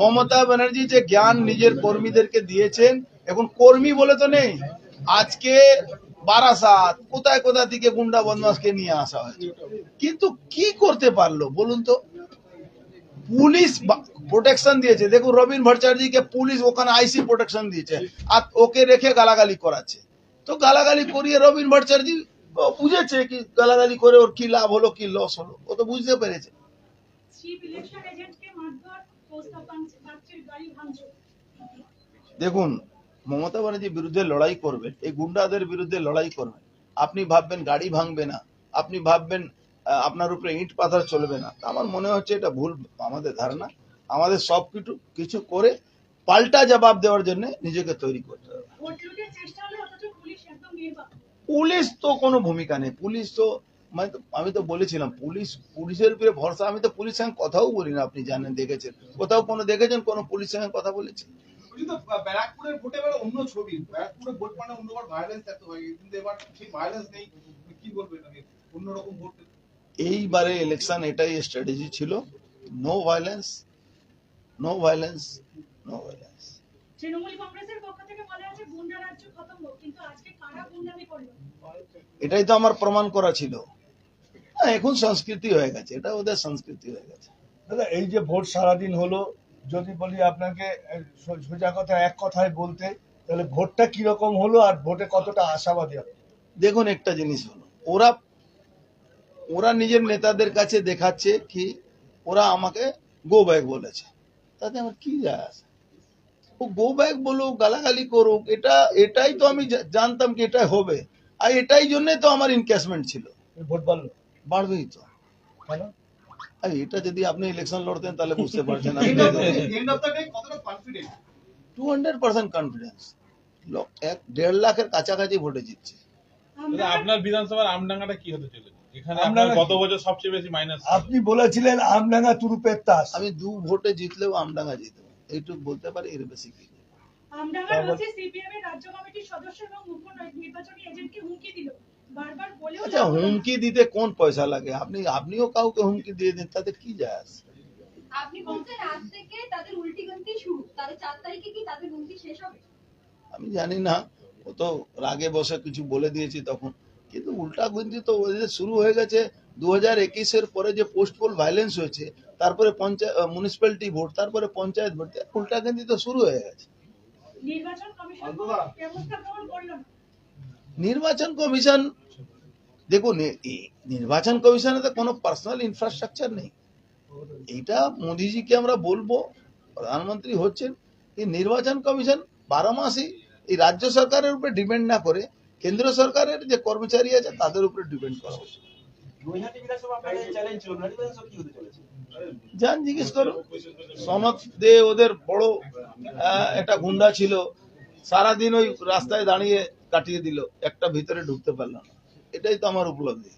মমতা ব্যানার্জি যে জ্ঞান নিজের কর্মীদেরকে দিয়েছেন, এখন কর্মী বলে তো নেই। আজকে বারাসাত, কোথায় কোথায় থেকে গুন্ডা বদমাসকে নিয়ে আসা হয়েছে? কিন্তু কি করতে পারল বলুন তো? পুলিশ প্রোটেকশন দিয়েছে। দেখুন, রবীন ভট্টাচার্যকে পুলিশ ওখানে আইসি প্রোটেকশন দিয়েছে আর ওকে রেখে গালাগালি করাচ্ছে। তো গালাগালি করিয়ে রবীন ভট্টাচার্য বুঝেছে কি গালাগালি করে ওর কি লাভ হলো, কি লস হলো, ও তো বুঝতে পেরেছে। দেখুন মমতা ব্যানার্জির বিরুদ্ধে লড়াই করবেন এই গুন্ডাদের বিরুদ্ধে লড়াই করবেন। আপনি ভাববেন গাড়ি ভাঙবে না আপনি ভাববেন আপনার উপরে ইট পাথর চলবে না। আমার মনে হচ্ছে এটা ভুল আমাদের ধারণা। আমাদের সব কিছু কিছু করে পাল্টা জবাব দেওয়ার জন্য নিজেকে তৈরি করতে হবে। পুলিশ তো কোনো ভূমিকা নেই। পুলিশ তো মানে তো- আমি তো বলেছিলাম পুলিশ পুলিশের উপরে ভরসা আমি তো পুলিশের সঙ্গে কথাও বলি না আপনি জানেন দেখেছেন। কোথাও কোনো দেখেছেন কোনো পুলিশের সঙ্গে কথা বলেছে কিন্তু ব্যারাকপুরের ভোটে এবার অন্য ছবি ব্যারাকপুরে ভোট মানে অন্যবার ভায়োলেন্স এত হয় কিন্তু এবার সেই ভায়োলেন্স নেই কি বলবেন অন্যরকম ভোট এইবারে ইলেকশন এটাই স্ট্র্যাটেজি ছিল no violence no violence no violence Trinamool কংগ্রেসের পক্ষ থেকে বলা হয়েছে গুন্ডা রাজ্য খতম হোক কিন্তু আজকে কারা গুন্ডামি করল? এটাই তো আমার প্রমাণ করা ছিল। এখন সংস্কৃতি হয়ে গেছে এটা ওদের সংস্কৃতি হয়ে গেছে। দাদা এই যে ভোট সারাদিন হলো যদি বলি আপনাকে সোজা কথা এক কথায় বলতে তাহলে ভোটটা কীরকম হলো আর ভোটে কতটা আশাবাদী আপনি? দেখুন একটা জিনিস হলো ওরা ওরা নিজের নেতাদের কাছে দেখাচ্ছে কি ওরা আমাকে গো ব্যাক বলেছে। তাতে আমার কি যায় আসে? ও গো ব্যাক বলুক গালাগালি করুক এটা এটাই তো আমি জানতাম কি এটা হবে আর এটাই জন্যই তো আমার ইনকেসমেন্ট ছিল। ভোট বাড়লো। বাড়বেই তো কেন? এটা যদি আপনি ইলেকশন লড়তেন তাহলে বুঝতে পারছেন টু হান্ড্রেড পার্সেন্ট কনফিডেন্স এক দেড় লাখের কাছাকাছি ভোটে জিতছে। আপনার বিধানসভার আমডাঙ্গাটা কি হতে চলেছে? আপনার গত বছর সবচেয়ে বেশি মাইনাস আপনি বলেছিলেন আমডাঙ্গা তুরুপের তাস। আমি দু ভোটে জিতলেও আমডাঙ্গা জিতবো। এইটুকু বলতে পারি এর বেশি কি? আমডাঙ্গার হচ্ছে সিপিএম এর রাজ্য কমিটির সদস্য এবং মুখ্য নির্বাচনী এজেন্টকে হুমকি দিল। আচ্ছা। হুমকি দিতে কোন পয়সা লাগে? আপনি আপনিও কাউকে হুমকি দিয়ে দিন তাতে কি যায় আসে? আপনি বলছেন আজ থেকে তাদের উল্টি গন্তি শুরু। তাদের চার তারিখে কি তাদের গন্তি শেষ হবে? আমি জানি না। ও তো রাগে বসে কিছু বলে দিয়েছি তখন। কিন্তু উল্টা গুঞ্জি তো ওদের শুরু হয়ে গেছে। দু হাজার একুশের পরে যে পোস্ট পোল ভাইলেন্স হয়েছে তারপরে পঞ্চায়েত মিউনিসিপ্যালিটি ভোট তারপরে পঞ্চায়েত ভোট উল্টা গুঞ্জি তো শুরু হয়ে গেছে। নির্বাচন কমিশন ব্যবস্থা গ্রহণ করল না নির্বাচন কমিশন দেখুন নির্বাচন কমিশনে তো কোনো পার্সোনাল ইনফ্রাস্ট্রাকচার নেই। এইটা মোদিজিকে আমরা বলব প্রধানমন্ত্রী হচ্ছেন এই নির্বাচন কমিশন বারো মাসই এই রাজ্য সরকারের উপরে ডিপেন্ড না করে কেন্দ্র সরকারের যে কর্মচারী আছে তাদের উপরে ডিপেন্ড করা। উচিত যান জিজ্ঞেস করুন। সনদ দে ওদের বড় একটা গুন্ডা ছিল সারাদিন ওই রাস্তায় দাঁড়িয়ে কাটিয়ে দিল। একটা ভিতরে ঢুকতে পারলাম না। এটাই তো আমার উপলব্ধি।